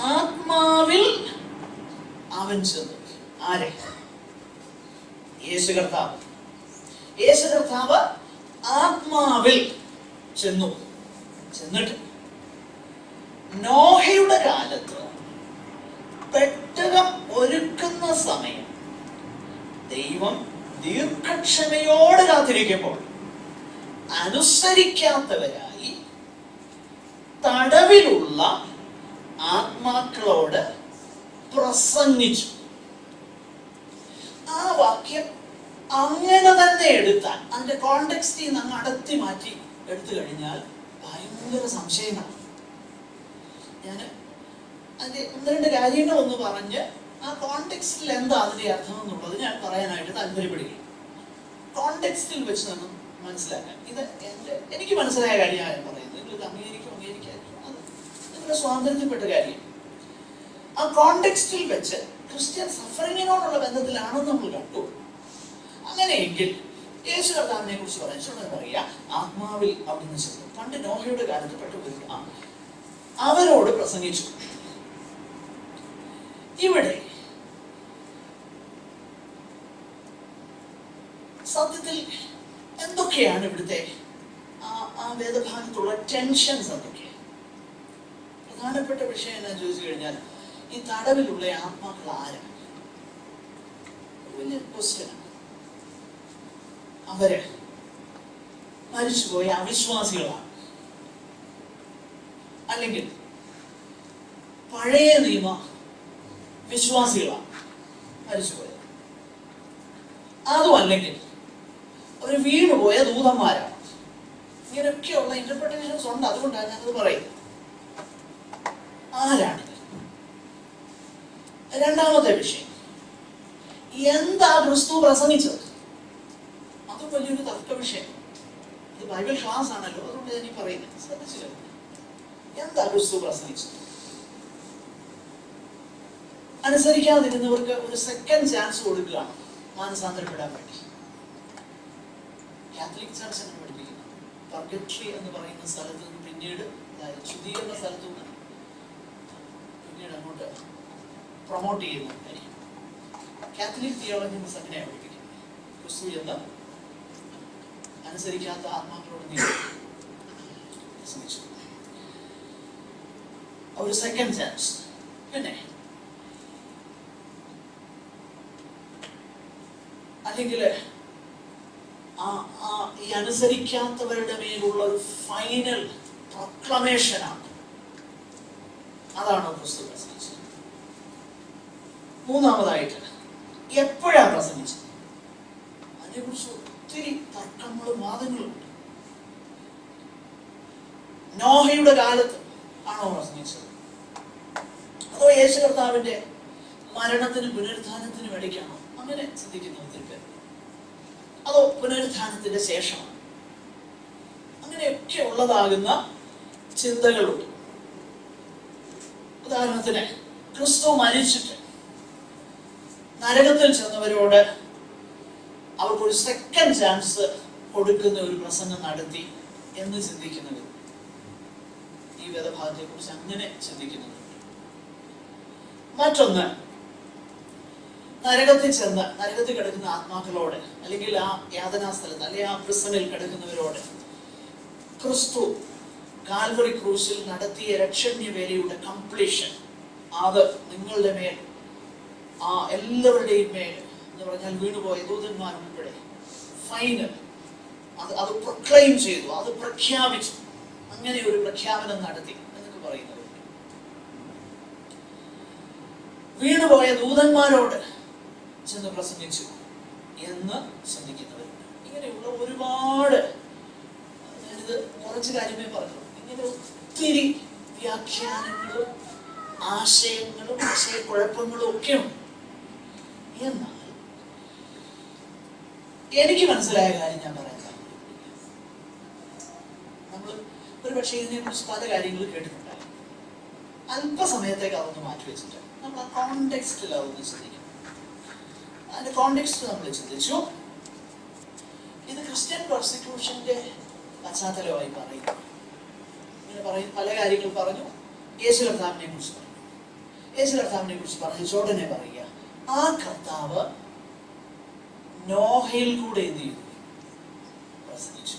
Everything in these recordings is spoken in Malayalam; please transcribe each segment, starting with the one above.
ആത്മാവിൽ അവൻ ചെന്നു. ആരെ? യേശു കർത്താവ്. യേശു കർത്താവ് ആത്മാവിൽ ചെന്നു. ചെന്നിട്ട് നോഹയുടെ കാലത്ത് പെട്ടകം ഒരുക്കുന്ന സമയം ദൈവം ദീർഘക്ഷമയോട് കാത്തിരിക്കുമ്പോൾ അനുസരിക്കാത്തവരായി തടവിലുള്ള ആത്മാക്കളോട് പ്രസംഗിച്ചു. ആ വാക്യം അങ്ങനെ തന്നെ എടുത്താൽ അതിന്റെ കോണ്ടെക്സ്റ്റിൽ നിന്ന് അങ്ങ് അടത്തി മാറ്റി എടുത്തു കഴിഞ്ഞാൽ ഭയങ്കര സംശയമാണ്. ഞാൻ അതിന്റെ ഒന്ന് രണ്ട് കാര്യങ്ങൾ ഒന്ന് പറഞ്ഞ് ആ കോണ്ടെക്സ്റ്റിൽ എന്താ അതിന്റെ അർത്ഥം എന്നുള്ളത് ഞാൻ പറയാനായിട്ട് താല്പര്യപ്പെടുകയും കോണ്ടെക്സ്റ്റിൽ വെച്ച് നമ്മൾ മനസ്സിലാക്കാൻ ഇത് എന്റെ എനിക്ക് മനസ്സിലായ കാര്യമാണ് പറയുന്നത്. ഇത് അത് നിങ്ങളുടെ സ്വാതന്ത്ര്യപ്പെട്ട കാര്യം. ആ കോണ്ടെക്സ്റ്റിൽ വെച്ച് ക്രിസ്ത്യൻ സഫറിങ്ങിനോടുള്ള ബന്ധത്തിലാണെന്ന് നമ്മൾ കണ്ടു. അങ്ങനെയെങ്കിൽ യേശു കർത്താവിനെ കുറിച്ച് പറയുന്നത് പറയാ ആത്മാവിൽ അവിടുന്ന് ചെന്നു പണ്ട് നോഹയുടെ കാലത്ത് പെട്ടുപോയി അവരോട് പ്രസംഗിച്ചു. ഇവിടെ സത്യത്തിൽ എന്തൊക്കെയാണ് ഇവിടുത്തെ ആ വേദഭാഗത്തുള്ള ടെൻഷൻസ് എന്തൊക്കെയാണ് പ്രധാനപ്പെട്ട വിഷയം എന്നാ ചോദിച്ചു കഴിഞ്ഞാൽ ഈ തടവിലുള്ള ആത്മാക്കൾ ആരാണ് വലിയ ക്വസ്റ്റ്യൻ അവർ മരിച്ചുപോയ അവിശ്വാസികളാണ്. അല്ലെങ്കിൽ പഴയ നിയമ വിശ്വാസികളാണ് മരിച്ചുപോയത്. അതും അല്ലെങ്കിൽ അവർ വീണുപോയ ദൂതന്മാരാണ്. ഇങ്ങനെയൊക്കെയുള്ള ഇന്റർപ്രിട്ടേഷൻസ് ഉണ്ട്. അതുകൊണ്ടാണ് ഞാനത് പറയുന്നത്. ആരാണ്? രണ്ടാമത്തെ വിഷയം. എന്താ ക്രിസ്തു പ്രസംഗിച്ചത്? അതും വലിയൊരു തർക്ക വിഷയം. ഇത് ബൈബിൾ ക്ലാസ് ആണല്ലോ അതുകൊണ്ട് ഞാൻ ഈ പറയുന്നത്. ശ്രദ്ധിച്ചില്ല? എന്താ ക്രിസ്തു പ്രസംഗിച്ചത്? അനുസരിക്കാതിരുന്നവർക്ക് ഒരു സെക്കൻഡ് ചാൻസ് കൊടുക്കുകയാണ് മാനസാന്തരപ്പെടാൻ വേണ്ടി. കാത്തലിക് ചർച്ച് എന്ന് പഠിപ്പിക്കുന്നു. പർഗട്രി എന്ന് പറയുന്ന സ്ഥലത്ത് നിന്ന് പിന്നീട് അതായത് ശുദ്ധീകരണ സ്ഥലത്തു നിന്ന് പിന്നീട് അങ്ങോട്ട് പ്രൊമോട്ട് ചെയ്യുന്ന കാര്യം കാത്തലിക് തിയോളജി അങ്ങനെയാണ് പഠിപ്പിക്കുന്നത് ക്രിസ്തു എന്ന അനുസരിക്കാത്ത ആത്മാക്കളോട് ഒരു സെക്കൻഡ് ചാൻസ് പിന്നെ അല്ലെങ്കിൽ ഈ അനുസരിക്കാത്തവരുടെ മേലുള്ള ഒരു ഫൈനൽ പ്രൊക്ലമേഷനാണ് അതാണ് ക്രിസ്തു പ്രസംഗിച്ചത്? മൂന്നാമതായിട്ട് എപ്പോഴാ പ്രസംഗിച്ചത്? അതിനെക്കുറിച്ച് ഒത്തിരി തർക്കങ്ങളും വാദങ്ങളും ഉണ്ട്. നോഹയുടെ കാലത്ത് ആണോ പ്രസംഗിച്ചത്? അതോ യേശു കർത്താവിന്റെ മരണത്തിനും പുനരുദ്ധാനത്തിന് ഇടയ്ക്കാണോ? അങ്ങനെ ചിന്തിക്കുന്ന ഒത്തിരി പേര് അതോ പുനരുദ്ധാനത്തിന്റെ ശേഷമാണ്? അങ്ങനെയൊക്കെ ഉള്ളതാകുന്ന ചിന്തകളുണ്ട്. ഉദാഹരണത്തിന് ക്രിസ്തു മരിച്ചിട്ട് നരകത്തിൽ ചെന്നവരോട് അവർക്കൊരു സെക്കൻഡ് ചാൻസ് കൊടുക്കുന്ന ഒരു പ്രസംഗം നടത്തി എന്ന് ചിന്തിക്കുന്നത്. ഈ വേദഭാഗത്തെ കുറിച്ച് അങ്ങനെ ചിന്തിക്കുന്നുണ്ട് മറ്റൊന്ന് നരകത്തിൽ ചെന്ന് നരകത്തിൽ കിടക്കുന്ന ആത്മാക്കളോട് അല്ലെങ്കിൽ ആ യാതനാ സ്ഥലത്ത് അല്ലെങ്കിൽ ആ പ്രിസണിൽ കിടക്കുന്നവരോട് ക്രിസ്തു കാൽവറി ക്രൂസിൽ നടത്തിയ രക്ഷണ്യ വേലയുടെ കംപ്ലീഷൻ അത് നിങ്ങളുടെ മേൽ ആ എല്ലാവരുടെയും മേൽ എന്ന് പറഞ്ഞാൽ വീണുപോയ ദൂതന്മാർ ഫൈനൽ അത് അത് പ്രൊക്ലെയിം ചെയ്തു അത് പ്രഖ്യാപിച്ചു. അങ്ങനെ ഒരു പ്രഖ്യാപനം നടത്തി എന്നൊക്കെ പറയുന്നത്. വീണുപോയ ദൂതന്മാരോട് ചെന്ന് പ്രസംഗിച്ചു എന്ന് ചിന്തിക്കുന്നവരുണ്ട് ഇങ്ങനെയുള്ള ഒരുപാട് ഞാനിത് കുറച്ച് കാര്യമേ പറഞ്ഞു ഇങ്ങനെ ഒത്തിരി വ്യാഖ്യാനങ്ങളും ആശയങ്ങളും ആശയക്കുഴപ്പങ്ങളും ഒക്കെ ഉണ്ട് എന്നാൽ എനിക്ക് മനസ്സിലായ കാര്യം ഞാൻ പറയാം. നമ്മൾ ഒരു പക്ഷേ ഇതിനെക്കുറിച്ച് പല കാര്യങ്ങളും കേട്ടിട്ടുണ്ടാകും. അല്പസമയത്തേക്ക് അതൊന്ന് മാറ്റി വെച്ചിട്ട് നമ്മൾ ആ കോണ്ടെക്സ്റ്റിൽ അതൊന്ന് ചിന്തിക്കും. അതിന്റെ കോണ്ടെക്സ്റ്റ് നമ്മൾ ചിന്തിച്ചു. ഇത് ക്രിസ്ത്യൻ പ്രോസിക്യൂഷന്റെ പശ്ചാത്തലമായി പറയുന്നു. ഇങ്ങനെ പറയും പല കാര്യങ്ങൾ പറഞ്ഞു. യേശു കർത്താവിനെ കുറിച്ച് പറഞ്ഞു. യേശു കർത്താവിനെ കുറിച്ച് പറഞ്ഞ് ഉടനെ പറയുക. ആ കർത്താവ് നോഹയിൽ കൂടെ എന്ത് ചെയ്തു? പ്രസംഗിച്ചു.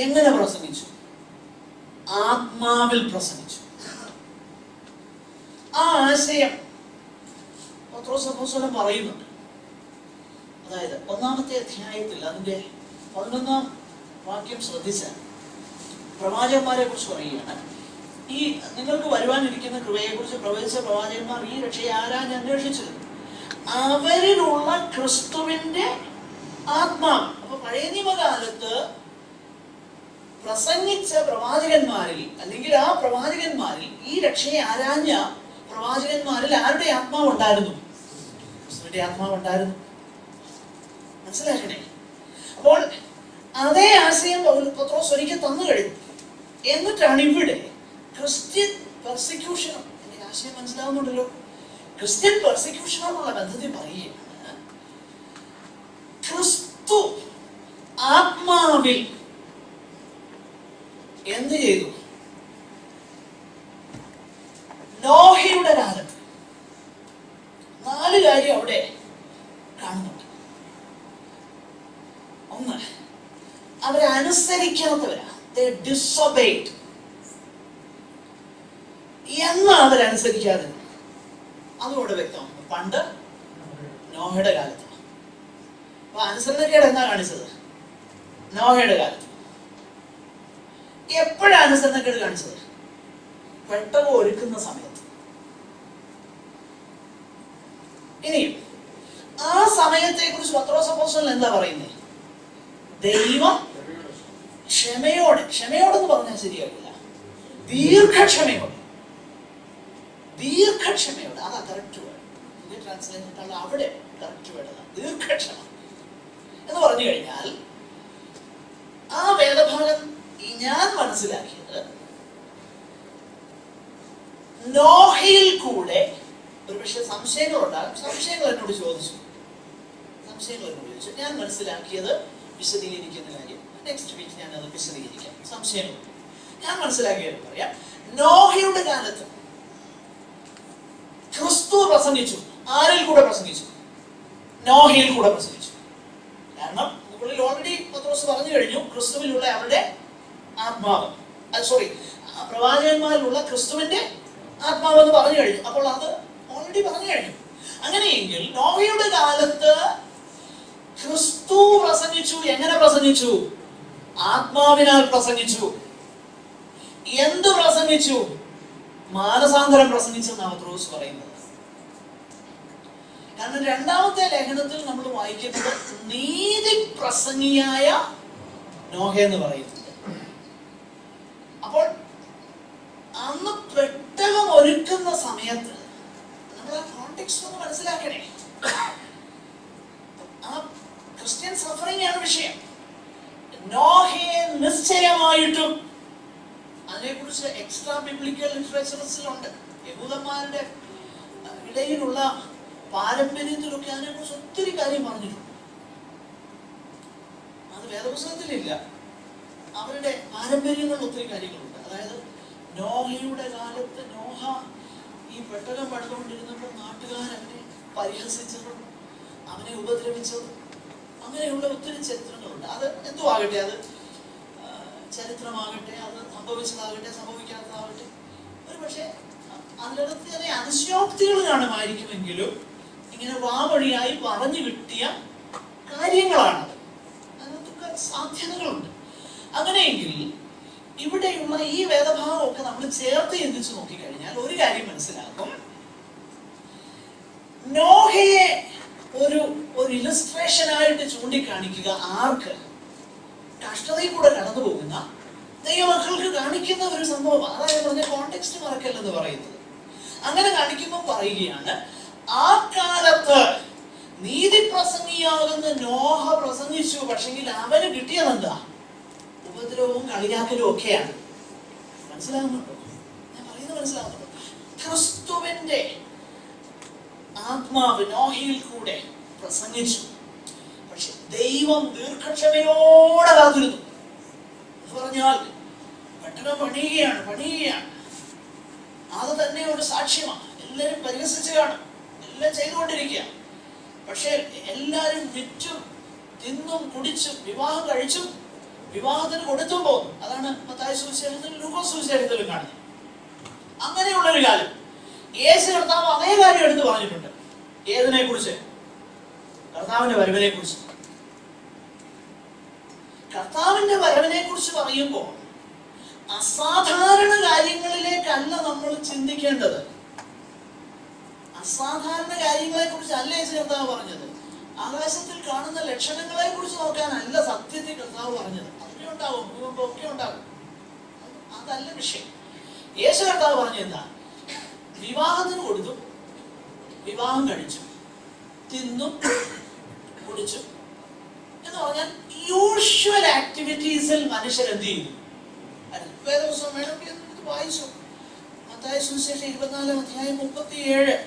എങ്ങനെ പ്രസംഗിച്ചു? ആത്മാവിൽ പ്രസംഗിച്ചു. ആ ആശയം പത്രോസഭോസ്വലം പറയുന്നുണ്ട്. അതായത് ഒന്നാമത്തെ അധ്യായത്തിൽ അതിന്റെ പതിനൊന്നാം വാക്യം ശ്രദ്ധിച്ചാൽ പ്രവാചകന്മാരെ കുറിച്ച് പറയുകയാണ്. ഈ നിങ്ങൾക്ക് വരുവാനിരിക്കുന്ന കൃപയെ കുറിച്ച് പ്രവചിച്ച പ്രവാചകന്മാർ ഈ രക്ഷയെ ആരാഞ്ഞ് അന്വേഷിച്ചത്? അവരിലുള്ള ക്രിസ്തുവിന്റെ ആത്മാവ് അപ്പൊ പഴയ നിയമകാലത്ത് പ്രസംഗിച്ച പ്രവാചകന്മാരിൽ അല്ലെങ്കിൽ ആ പ്രവാചകന്മാരിൽ ഈ രക്ഷയെ ആരാഞ്ഞ പ്രവാചകന്മാരിൽ ആരുടെ ആത്മാവ് ഉണ്ടായിരുന്നു? ക്രിസ്തുവിന്റെ ആത്മാവ് ഉണ്ടായിരുന്നു. മനസ്സിലാക്കണേ? അപ്പോൾ അതേ ആശയം പത്രോസ് ഒരിക്കൽ തന്നു കഴിഞ്ഞു. എന്നിട്ടാണ് ഇവിടെ ക്രിസ്ത്യൻ പെർസിക്യൂഷൻ എന്റെ ആശയം മനസ്സിലാവുന്നുണ്ടല്ലോ. ക്രിസ്ത്യൻ പെർസിക്യൂഷനുള്ള ബന്ധത്തിൽ പറയുകയാണ് ക്രിസ്തു ആത്മാവിൽ എന്ത് ചെയ്തു? നോഹയുടെ കാലം നാല് കാര്യം അവിടെ കാണുന്നുണ്ട്. ഒന്ന് അവരെ അനുസരിക്കാത്തവരാ disobeyed. എന്ന് അവരനുസരിക്കാതെ? അതുകൊണ്ട് വ്യക്തമാണ് പണ്ട് നോഹയുടെ കാലത്ത്. അപ്പൊ അനുസരണക്കേട് എന്നാ കാണിച്ചത്? നോഹയുടെ കാലത്ത്. എപ്പോഴാണ് അനുസരണക്കേട് കാണിച്ചത്? പെട്ടകം ഒരുക്കുന്ന സമയത്ത്. ഇനിയും ആ സമയത്തെ കുറിച്ച് പത്രോസപ്പോസ്റ്റൽ എന്താ പറയുന്നത് ദൈവം ക്ഷമയോടെ ക്ഷമയോടെന്ന് പറഞ്ഞാൽ ശരിയാകില്ല ദീർഘക്ഷമയോടെ. ദീർഘക്ഷമയോടെ അതാ കറക്റ്റ് വേർഡ് പുതിയ ട്രാൻസ്ലേറ്റ് അവിടെ കറക്റ്റ് വേർഡ് ദീർഘക്ഷമ. എന്ന് പറഞ്ഞു കഴിഞ്ഞാൽ ആ വേദഭാഗം ഞാൻ മനസ്സിലാക്കിയത് നോഹയിൽ കൂടെ ഒരു പക്ഷെ സംശയങ്ങളുണ്ടാകും. സംശയങ്ങൾ എന്നോട് ചോദിച്ചു. സംശയങ്ങൾ എന്നോട് ചോദിച്ചു. ഞാൻ മനസ്സിലാക്കിയത് വിശദീകരിക്കുന്ന കാര്യം. നെക്സ്റ്റ് വീക്ക് ഞാൻ അത് വിശദീകരിക്കാം. സംശയങ്ങൾ ഞാൻ മനസ്സിലാക്കിയത് പറയാം. നോഹയുടെ കാലത്ത് ക്രിസ്തു പ്രസംഗിച്ചു. ആരിൽ കൂടെ പ്രസംഗിച്ചു? നോഹയിൽ കൂടെ പ്രസംഗിച്ചു. കാരണം മുകളിൽ ഓൾറെഡി പത്രോസ് പറഞ്ഞു കഴിഞ്ഞു ക്രിസ്തുവിലുള്ള അവരുടെ ആത്മാവ്. സോറി പ്രവാചകന്മാരിലുള്ള ക്രിസ്തുവിന്റെ ആത്മാവ് എന്ന് പറഞ്ഞു കഴിഞ്ഞു. അപ്പോൾ അത് ഓൾറെഡി പറഞ്ഞു കഴിഞ്ഞു. അങ്ങനെയെങ്കിൽ നോഹയുടെ കാലത്ത് ക്രിസ്തു പ്രസംഗിച്ചു എങ്ങനെ പ്രസംഗിച്ചു? ആത്മാവിനാൽ പ്രസംഗിച്ചു. എന്തു പ്രസംഗിച്ചു? മാനസാന്തരം പ്രസംഗിച്ചെന്നാണ് പത്രോസ് പറയുന്നത്. കാരണം രണ്ടാമത്തെ ലേഖനത്തിൽ നമ്മൾ വായിക്കുന്നത് നീതി പ്രസംഗിയായ നോഹ എന്ന് പറയുന്നുണ്ട് അപ്പോൾ അന്ന് പെട്ടകം ഒരുക്കുന്ന സമയത്ത് നമ്മൾ ആ കോണ്ടെക്സ്റ്റ് ഒന്ന് മനസ്സിലാക്കണേ. ആ ക്രിസ്ത്യൻ സഫറിംഗ് ആണ് വിഷയം. നോഹയെ നിശ്ചയമായിട്ടും അതിനെക്കുറിച്ച് എക്സ്ട്രാ ബിബ്ലിക്കൽ ലിറ്ററേച്ചറിസിലുണ്ട് യഹൂദന്മാരുടെ ഇടയിലുള്ള പാരമ്പര്യത്തിലൊക്കെ അതിനെക്കുറിച്ച് ഒത്തിരി കാര്യം പറഞ്ഞിട്ടുണ്ട്. അത് വേദപുസ്തകത്തിലില്ല. അവരുടെ പാരമ്പര്യങ്ങളിൽ ഒത്തിരി കാര്യങ്ങളുണ്ട്. അതായത് നോഹയുടെ കാലത്ത് നോഹ ഈ പെട്ടകം പടുത്തുകൊണ്ടിരുന്നപ്പോൾ നാട്ടുകാർ അവനെ പരിഹസിച്ചതും അവനെ ഉപദ്രവിച്ചതും അങ്ങനെയുള്ള ഒത്തിരി ചരിത്രങ്ങളുണ്ട്. അത് എന്തോ ആകട്ടെ അത് ചരിത്രമാകട്ടെ അത് സംഭവിച്ചതാകട്ടെ സംഭവിക്കാത്തതാകട്ടെ. ഒരു പക്ഷേ അതിനകത്ത് ചെറിയ അതിശയോക്തികൾ കാണുമായിരിക്കുമെങ്കിലും ഇങ്ങനെ വാവഴിയായി പറഞ്ഞു കിട്ടിയ കാര്യങ്ങളാണ് അതിനകത്തൊക്കെ സാധ്യതകളുണ്ട്. അങ്ങനെയെങ്കിൽ ഇവിടെയുള്ള ഈ വേദഭാവമൊക്കെ നമ്മൾ ചേർത്ത് ചിന്തിച്ചു നോക്കിക്കഴിഞ്ഞാൽ ഒരു കാര്യം മനസ്സിലാക്കും. നോഹയെ ഒരു ഒരു ഇലസ്ട്രേഷൻ ആയിട്ട് ചൂണ്ടിക്കാണിക്കുക ആർക്ക്? കഷ്ടതയിൽ കൂടെ കടന്നു പോകുന്ന ദൈവമക്കൾക്ക് കാണിക്കുന്ന ഒരു സംഭവം. അതായത് പറഞ്ഞ കോണ്ടെക്സ്റ്റ് മറക്കല്ലെന്ന് പറയുന്നത്. അങ്ങനെ കാണിക്കുമ്പോൾ പറയുകയാണ് ആ കാലത്ത് നീതി പ്രസംഗിയാകുന്ന നോഹ പ്രസംഗിച്ചു. പക്ഷെങ്കിൽ അവന് കിട്ടിയത് എന്താ ഉപദ്രവവും കളിയാക്കലും ഒക്കെയാണ്. മനസ്സിലാകുന്നുണ്ടോ ഞാൻ പറയുന്നത് മനസ്സിലാകുന്നുണ്ടോ ക്രിസ്തുവിന്റെ ആത്മാവ് നോഹയിൽ കൂടെ പ്രസംഗിച്ചു. പക്ഷെ ദൈവം ദീർഘക്ഷമയോടെ കാത്തിരുന്നു. എന്ന് പറഞ്ഞാൽ പെട്ടെന്ന് പണിയുകയാണ് പണിയുകയാണ്. അത് തന്നെ ഒരു സാക്ഷ്യമാണ്. എല്ലാവരും പരിഹസിച്ച് കാണും എല്ലാം ചെയ്തുകൊണ്ടിരിക്കുക. പക്ഷേ എല്ലാവരും വിറ്റും തിന്നും കുടിച്ചും വിവാഹം കഴിച്ചും വിവാഹത്തിന് കൊടുത്തും പോകും അതാണ് മത്തായ സുവിശേഷത്തിലും ലൂക്കോസ് സുവിശേഷത്തിലും കാണുന്നത്. അങ്ങനെയുള്ളൊരു കാലം. യേശു കർത്താവ് അതേ കാര്യം എടുത്ത് പറഞ്ഞിട്ടുണ്ട്. ഏതിനെ കുറിച്ച് കർത്താവിന്റെ വരവിനെ കുറിച്ച് കർത്താവിന്റെ വരവിനെ കുറിച്ച് പറയുമ്പോൾ അസാധാരണ കാര്യങ്ങളിലേക്കല്ല നമ്മൾ ചിന്തിക്കേണ്ടത്. അസാധാരണ കാര്യങ്ങളെ കുറിച്ച് അല്ല യേശു കർത്താവ് പറഞ്ഞത്? ആകാശത്തിൽ കാണുന്ന ലക്ഷണങ്ങളെ കുറിച്ച് നോക്കാനല്ല സത്യത്തിൽ കർത്താവ് പറഞ്ഞത്. അതൊക്കെ ഉണ്ടാവും. ഒക്കെ ഉണ്ടാവും അതല്ല വിഷയം. യേശു കർത്താവ് പറഞ്ഞ എന്താ? വിവാഹത്തിന് കൊടുത്തു. വിവാഹം കഴിച്ചു. തിന്നു കുടിച്ചു. എന്ന് പറഞ്ഞാൽ യൂഷ്വൽ ആക്ടിവിറ്റീസിൽ മനുഷ്യർ എന്ത് ചെയ്തു വേദപുസ്തകം വേണമെങ്കിൽ വായിച്ചു. മത്തായ സുവിശേഷം ഇരുപത്തിനാലാം അധ്യായം മുപ്പത്തിയേഴ്.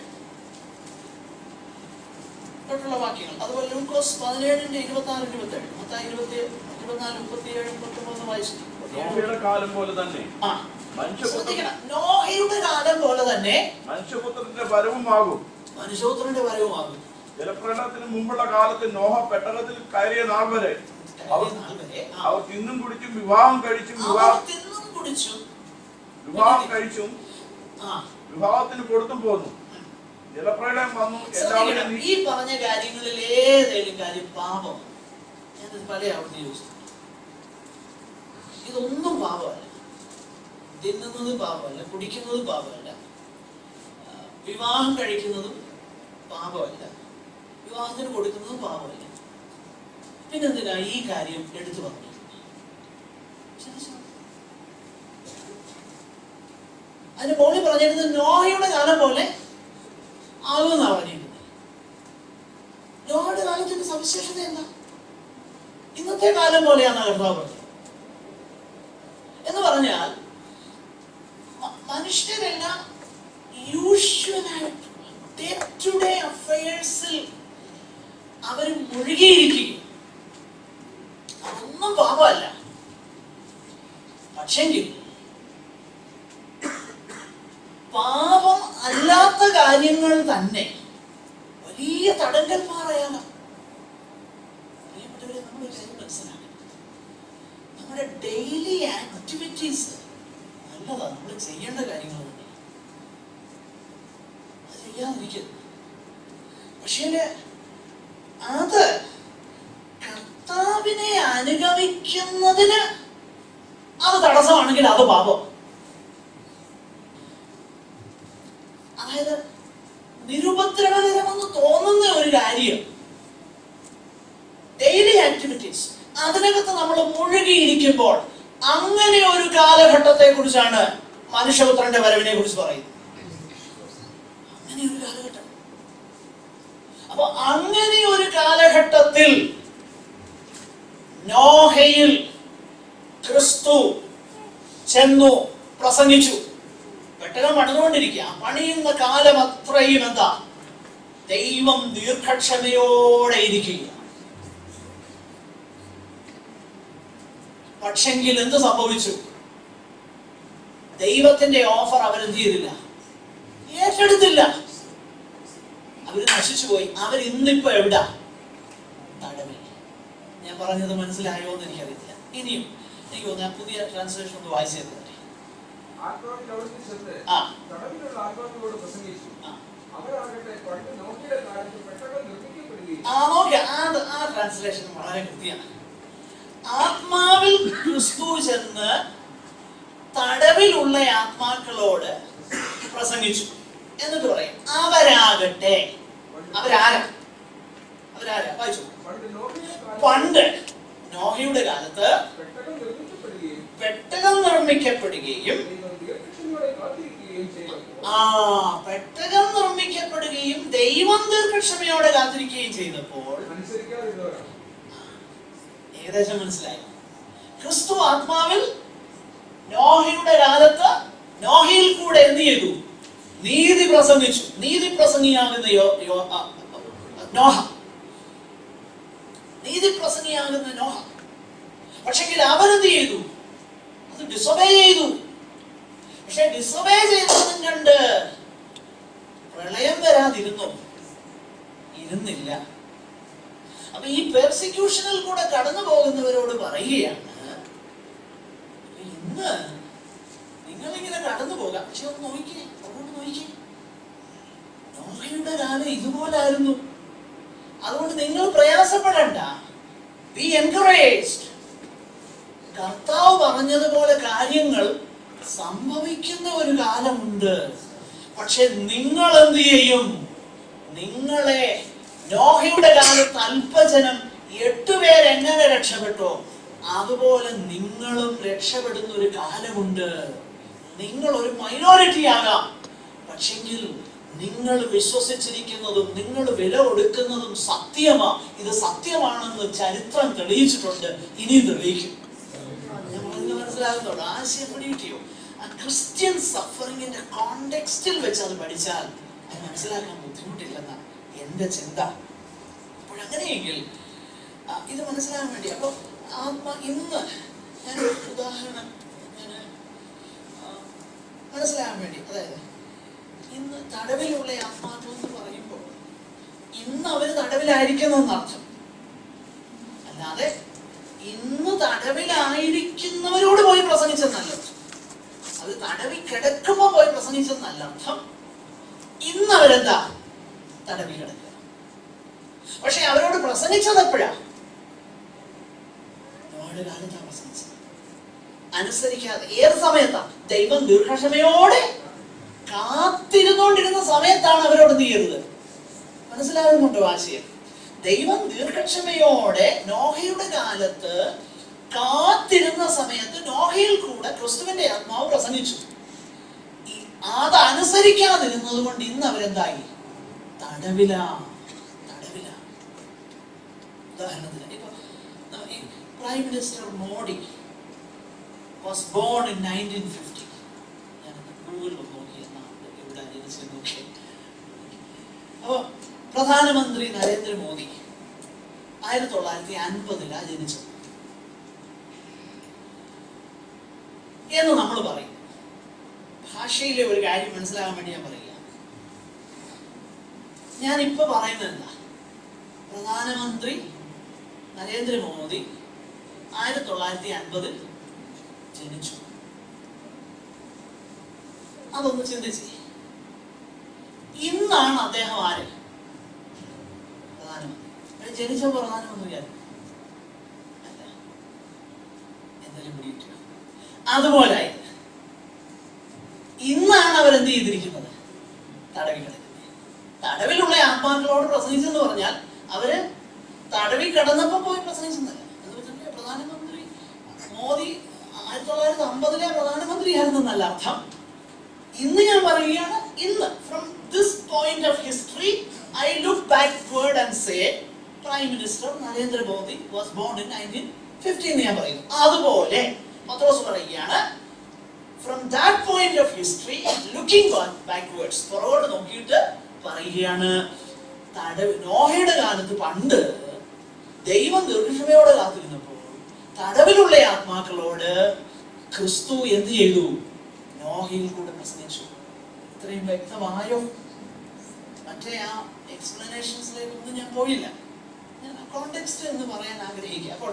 തൊട്ടുള്ള വാക്യങ്ങൾ. അതുപോലെ ലൂക്കോസ് പതിനേഴിന്റെ ഇരുപത്തിനാല് ഇരുപത്തേഴ് മത്തായി ഇരുപത്തി ഇരുപത്തിനാല് മുപ്പത്തിയേഴ് മൂന്ന് വായിച്ചു നോഹയുടെ കാലം പോലെ തന്നെ. നോഹയുടെ കാലം പോലെ തന്നെ മനുഷ്യപുത്രന്റെ വരവുമാകും. മനുഷ്യപുത്രന്റെ വരവുമാകും. ജലപ്രളയത്തിന് മുമ്പുള്ള കാലത്ത് നോഹ പെട്ടകത്തിൽ കയറിയ നാൾ വരെ അവർ. തിന്നും കുടിച്ചും വിവാഹം കഴിച്ചും വിവാഹം വിവാഹം കഴിച്ചും വിവാഹത്തിന് കൊടുത്തും പോന്നു. ജലപ്രളയം വന്നു. എല്ലാവരും ഈ പറഞ്ഞ കാര്യങ്ങളിൽ ഏതെങ്കിലും കാര്യം പാപം. ഞാൻ പല അവിടെ യോജിച്ചു. ഇതൊന്നും പാപമല്ല. തിന്നുന്നത് പാപമല്ല കുടിക്കുന്നത് പാപമല്ല. വിവാഹം കഴിക്കുന്നതും പാപമല്ല. വിവാഹത്തിന് കൊടുക്കുന്നതും പാപമല്ല. പിന്നെന്തിനാ ഈ കാര്യം എടുത്തു പറഞ്ഞു? അതിന് പോളി പറഞ്ഞിരുന്നത് നോഹയുടെ കാലം പോലെ ആകുമെന്നാ പറഞ്ഞിരുന്നത് നോഹയുടെ കാലത്തിന്റെ സവിശേഷത എന്താ? ഇന്നത്തെ കാലം പോലെയാണ് കർത്താവ് പറഞ്ഞത്? എന്ന് പറഞ്ഞാൽ മനുഷ്യരെല്ലാം യൂഷ്വലായിട്ട് ഡേ അവർ മുഴുകിയിരിക്കുകയും അതൊന്നും പാപമല്ല. പക്ഷെങ്കിൽ പാപം അല്ലാത്ത കാര്യങ്ങൾ തന്നെ വലിയ തടങ്കൽ പ്രിയപ്പെട്ടവരെ നമ്മൾ ഒരു കാര്യം മനസ്സിലാക്കണം നമ്മുടെ ഡെയിലി ആക്ടിവിറ്റീസ് നല്ലതാണ് നമ്മൾ ചെയ്യേണ്ട കാര്യങ്ങൾ തന്നെ അത് ചെയ്യാതിരിക്കരുത് പക്ഷേ അത് കർത്താവിനെ അനുഗമിക്കുന്നതിന് അത് തടസ്സമാണെങ്കിൽ അത് പാപം. അതായത് നിരുപദ്രവകരമെന്ന് തോന്നുന്ന ഒരു കാര്യം ഡെയിലി ആക്ടിവിറ്റീസ് അതിനകത്ത് നമ്മൾ മുഴുകിയിരിക്കുമ്പോൾ അങ്ങനെ ഒരു കാലഘട്ടത്തെ കുറിച്ചാണ് മനുഷ്യപുത്രന്റെ വരവിനെ കുറിച്ച് പറയുന്നത്. അങ്ങനെ ഒരു കാലഘട്ടം. അപ്പൊ അങ്ങനെ ഒരു കാലഘട്ടത്തിൽ നോഹയിൽ ക്രിസ്തു ചെന്നു പ്രസംഗിച്ചു. പെട്ടകം പണിതുകൊണ്ടിരിക്കുക. പണിയുന്ന കാലം അത്രയും എന്താ? ദൈവം ദീർഘക്ഷമയോടെ ഇരിക്കുക പക്ഷെങ്കിൽ എന്ത് സംഭവിച്ചു? ദൈവത്തിന്റെ ഓഫർ അവരെന്ത് ചെയ്തില്ല? ഏറ്റെടുത്തില്ല. അവർ നശിച്ചുപോയി. അവർ ഇന്നിപ്പോ എവിടാ? തടവിൽ ഞാൻ പറഞ്ഞത് മനസ്സിലായോ എന്ന് എനിക്കറിയത്തില്ല. ഇനിയും എനിക്ക് തോന്നുന്നു പുതിയ ട്രാൻസ്ലേഷൻ ഒന്ന് വായിച്ചു തരുന്നത് ആ. ആ. ട്രാൻസ്ലേഷൻ വളരെ കൃത്യമാണ് ആത്മാവിൽ ക്രിസ്തു ചെന്ന് തടവിലുള്ള ആത്മാക്കളോട് പ്രസംഗിച്ചു എന്നിട്ട് പറയും. അവരാകട്ടെ. അവരാരാ? അവരാരാ? വായിച്ചു. പണ്ട് നോഹയുടെ കാലത്ത് പെട്ടകം നിർമ്മിക്കപ്പെടുകയും ആ പെട്ടകം നിർമ്മിക്കപ്പെടുകയും ദൈവം ദീർഘക്ഷമയോടെ കാത്തിരിക്കുകയും ചെയ്തപ്പോൾ ഏകദേശം മനസ്സിലായി? ക്രിസ്തു ആത്മാവിൽ നോഹയുടെ കാലത്ത് നോഹയിൽ കൂടെ എന്ത് ചെയ്തു? നീതി പ്രസംഗിച്ചു. നീതി പ്രസംഗിയാകുന്ന നോഹ. നീതി പ്രസംഗിയാകുന്ന നോഹ. പക്ഷെങ്കിൽ അവരെന്ത് ചെയ്തു? അത് ഡിസൊബേ ചെയ്തു. പക്ഷെ ഡിസൊബേ ചെയ്തതും കണ്ട് പ്രളയം വരാതിരുന്നു. ഇരുന്നില്ല. അപ്പൊ ഈ പെർസിക്യൂഷനിൽ കൂടെ കടന്നു പോകുന്നവരോട് പറയുകയാണ് ഇന്ന് നിങ്ങൾ ഇങ്ങനെ കടന്നു പോകാം. പക്ഷെ ഒന്ന് നോക്കിക്കേ അങ്ങോട്ട് നോക്കിക്കേ. നോഹയുടെ കാലം ഇതുപോലായിരുന്നു. അതുകൊണ്ട് നിങ്ങൾ പ്രയാസപ്പെടണ്ട. ബി എൻകറേജ്ഡ് കർത്താവ് പറഞ്ഞതുപോലെ കാര്യങ്ങൾ സംഭവിക്കുന്ന ഒരു കാലമുണ്ട്. പക്ഷെ നിങ്ങൾ എന്ത് ചെയ്യും? നിങ്ങളെ നോഹയുടെ കാലത്ത് അല്പജനം എട്ടുപേരെങ്ങനെ രക്ഷപ്പെട്ടോ? അതുപോലെ നിങ്ങളും രക്ഷപ്പെടുന്ന ഒരു കാലമുണ്ട്. നിങ്ങൾ ഒരു മൈനോറിറ്റി ആകാം. പക്ഷെങ്കിൽ നിങ്ങൾ വിശ്വസിച്ചിരിക്കുന്നതും നിങ്ങൾ വില കൊടുക്കുന്നതും സത്യമാ. ഇത് സത്യമാണെന്ന് ചരിത്രം തെളിയിച്ചിട്ടുണ്ട്. ഇനിയും തെളിയിക്കും. മനസ്സിലാകുന്നുള്ളൂ ആശയം പിടികിട്ടിയോ ആ ക്രിസ്ത്യൻ സഫറിങ്ങിന്റെ കോണ്ടെക്സ്റ്റിൽ വെച്ച് അത് പഠിച്ചാൽ അത് മനസ്സിലാക്കാൻ ബുദ്ധിമുട്ടില്ലെന്നാണ് എന്റെ ചിന്ത. അപ്പോഴങ്ങനെയെങ്കിൽ ഇത് മനസ്സിലാകാൻ വേണ്ടി. അപ്പൊ ആത്മ ഇന്ന് ഞാൻ ഉദാഹരണം ഞാൻ മനസ്സിലാകാൻ വേണ്ടി അതായത് ഇന്ന് തടവിലുള്ള ആത്മാർത്ഥം എന്ന് പറയുമ്പോൾ ഇന്ന് അവർ തടവിലായിരിക്കുന്നു അർത്ഥം. അല്ലാതെ ഇന്ന് തടവിലായിരിക്കുന്നവരോട് പോയി പ്രസംഗിച്ചെന്നല്ല അത് തടവിൽ കിടക്കുമ്പോ പോയി പ്രസംഗിച്ചെന്നല്ല അർത്ഥം. ഇന്ന് അവരെന്താ? തടവിൽ കിടക്കുക. പക്ഷെ അവരോട് പ്രസംഗിച്ചത് ഒരുപാട് കാലം താമസിച്ചു അനുസരിക്കാതെ ഏത് സമയത്താ? ദൈവം ദീർഘക്ഷമയോടെ കാത്തിരുന്നുകൊണ്ടിരുന്ന സമയത്താണ് അവരോട് തീരുന്നത് മനസ്സിലാകുന്നുണ്ട് ആശയം? ദൈവം ദീർഘക്ഷമയോടെ നോഹയുടെ കാലത്ത് കാത്തിരുന്ന സമയത്ത് നോഹയിൽ കൂടെ ക്രിസ്തുവിന്റെ ആത്മാവ് പ്രസംഗിച്ചു. അത് അനുസരിക്കാതിരുന്നത് കൊണ്ട് ഇന്ന് അവരെന്തായി? തടവില. തടവില. ഉദാഹരണത്തിന് ഇപ്പൊ prime minister Modi was born in nineteen fifty അപ്പോൾ പ്രധാനമന്ത്രി നരേന്ദ്രമോദി ആയിരത്തി തൊള്ളായിരത്തി അൻപതിലാണ് ജനിച്ചത്. എന്ന് നമ്മൾ പറയും. ഭാഷയിലെ ഒരു കാര്യം മനസ്സിലാകാൻ വേണ്ടി ഞാൻ പറയുക ഞാനിപ്പോ പറയുന്നത് എന്താ? പ്രധാനമന്ത്രി നരേന്ദ്രമോദി ആയിരത്തി തൊള്ളായിരത്തി അൻപതിൽ ജനിച്ചു. അതൊന്ന് ചിന്തിച്ച്. ഇന്നാണ് അദ്ദേഹം ആര്? പ്രധാനമന്ത്രി. ജനിച്ച പ്രധാനമന്ത്രി അതുപോലെ എന്ത് ഇന്നാണ് അവരെന്ത് ചെയ്തിരിക്കുന്നത്? തടവിലുള്ള ആത്മാക്കളോട് പ്രസംഗിച്ചെന്ന് പറഞ്ഞാൽ അവർ തടവിൽ കിടന്നപ്പോ പോയി പ്രസംഗിച്ചെന്നല്ല എന്ന് പ്രധാനമന്ത്രി മോദി ആയിരത്തി തൊള്ളായിരത്തി അമ്പതിലെ പ്രധാനമന്ത്രിയായിരുന്നെന്നല്ല അർത്ഥം. ഇന്ന് ഞാൻ പറയുകയാണ് ഇന്ന് from this point of history I look backward and say prime minister Narendra Modi was born in nineteen fifteen ഞാൻ പറയുന്നു. അതുപോലെ പത്രോസ് പറയുകയാണ് from that point of history looking backwards പുറകോട്ട് നോക്കിയിട്ട് പറയുകയാണ് തടവ് നോഹയുടെ കാലത്ത് പണ്ട് ദൈവം ദീർഘക്ഷമയോടെ കാത്തിരുന്നപ്പോൾ തടവിലുള്ള ആത്മാക്കളോട് ക്രിസ്തു എന്ത് ചെയ്തു? നോഹയിൽ കൂടെ പ്രസംഗിച്ചു. ഇത്രയും വ്യക്തമായോ? മറ്റേ ആ എക്സ്പ്ലനേഷൻസിലേക്കൊന്നും ഞാൻ പോയില്ല. ഞാൻ കോണ്ടെക്സ്റ്റ് എന്ന് പറയാൻ ആഗ്രഹിക്കുക. അപ്പോൾ